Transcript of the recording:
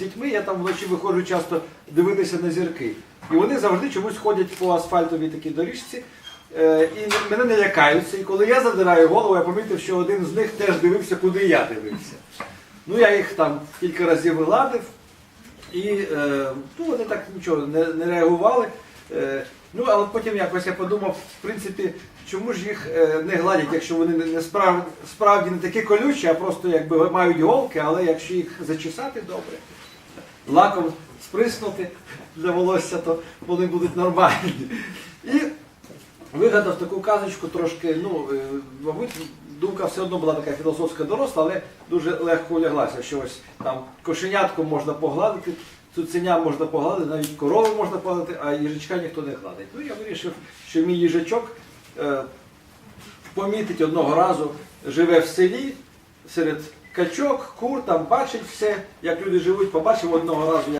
дітьми, я там вночі виходжу часто дивитися на зірки. І вони завжди чомусь ходять по асфальтовій такій доріжці. е, І мене не лякаються. І коли я задираю голову, я помітив, що один з них теж дивився, куди я дивився. Ну, я їх там кілька разів вигладив, і е, ну, вони так нічого не, не реагували. Е, ну, але потім якось я подумав, в принципі, чому ж їх не гладять, якщо вони не справ, справді не такі колючі, а просто якби мають голки, але якщо їх зачесати добре, лаком сприснути для волосся, то вони будуть нормальні. І вигадав таку казочку трошки, ну, е, мабуть, думка все одно була така філософська доросла, але дуже легко уляглася, що ось там кошенятку можна погладити, цуценя можна погладити, навіть корову можна погладити, а їжачка ніхто не гладить. Ну, я вирішив, що мій їжачок е, помітить одного разу, живе в селі серед качок, кур, там бачить все, як люди живуть, побачив одного разу.